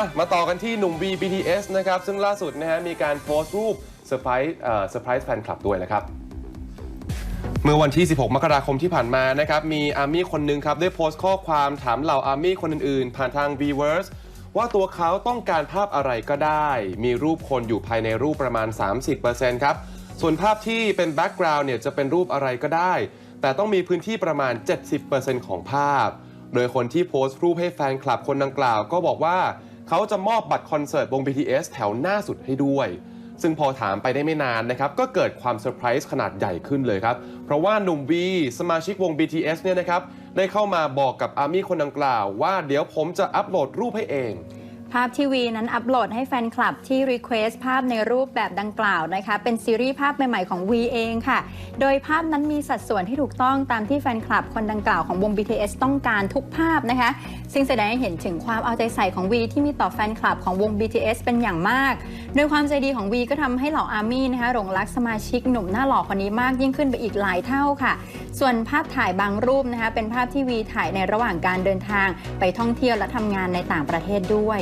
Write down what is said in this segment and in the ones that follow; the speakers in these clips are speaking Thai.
อะมาต่อกันที่หนุ่ม V BTS นะครับ ซึ่งล่าสุดนะฮะมีการโพสต์รูปเซอร์ไพรส์เอ่อเซอร์ไพรส์แฟนคลับด้วยนะครับ เมื่อวันที่ 16 มกราคมที่ผ่านมานะครับ มีอาร์มี่คนหนึ่งครับ ได้โพสต์ข้อความถามเหล่าอาร์มี่คนอื่นๆ ผ่านทาง Vverse ว่าตัวเขาต้องการภาพอะไรก็ได้ มีรูปคนอยู่ภายในรูปประมาณ 30%ครับ ส่วนภาพที่เป็นแบ็กกราวน์เนี่ยจะเป็นรูปอะไรก็ได้ แต่ต้องมีพื้นที่ประมาณ 70%ของภาพ โดยคนที่โพสต์รูปให้แฟนคลับคนดังกล่าวก็บอกว่า เขาจะมอบบัตรคอนเสิร์ตวง BTS แถวหน้าสุดให้ด้วย ซึ่งพอถามไปได้ไม่นานนะครับ ก็เกิดความเซอร์ไพรส์ขนาดใหญ่ขึ้นเลยครับ เพราะว่าหนุ่มวีสมาชิกวง BTS เนี่ยนะครับ ได้เข้ามาบอกกับอาร์มี่คนดังกล่าวว่าเดี๋ยวผมจะอัปโหลดรูปให้เอง ภาพทีวีนั้นอัปโหลดให้แฟนคลับที่รีเควสภาพในรูปแบบดังกล่าวนะคะ เป็นซีรีส์ภาพใหม่ๆของ V เองค่ะ โดยภาพนั้นมีสัดส่วนที่ถูกต้องตามที่แฟนคลับคนดังกล่าวของวง BTS ต้องการทุกภาพนะคะ ซึ่งแสดงให้เห็นถึงความเอาใจใส่ของ V ที่มีต่อแฟนคลับของวง BTS เป็นอย่างมาก โดยความใจดีของ V ก็ทำให้เหล่าอาร์มี่นะคะหลงรักสมาชิกหนุ่มหน้าหล่อคนนี้มากยิ่งขึ้นไปอีกหลายเท่าค่ะ ส่วนภาพถ่ายบางรูปนะคะเป็นภาพที่ V ถ่ายในระหว่างการเดินทางไปท่องเที่ยวและทำงานในต่างประเทศด้วย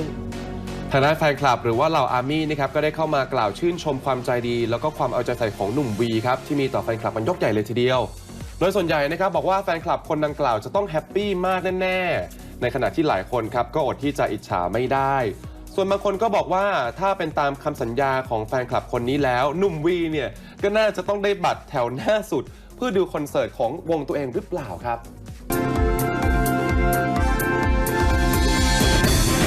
ทางด้านแฟนคลับหรือว่าเหล่าอาร์มี่นะครับก็ได้เข้ามากล่าวชื่นชมความใจดี แล้วก็ความเอาใจใส่ของหนุ่มวีครับที่มีต่อแฟนคลับมันยกใหญ่เลยทีเดียว โดยส่วนใหญ่นะครับบอกว่าแฟนคลับคนดังกล่าวจะต้องแฮปปี้มากแน่ๆ ในขณะที่หลายคนครับก็อดที่จะอิจฉาไม่ได้ ส่วนบางคนก็บอกว่าถ้าเป็นตามคำสัญญาของแฟนคลับคนนี้แล้วหนุ่มวีเนี่ยก็น่าจะต้องได้บัตรแถวหน้าสุด เพื่อดูคอนเสิร์ตของวงตัวเองหรือเปล่าครับ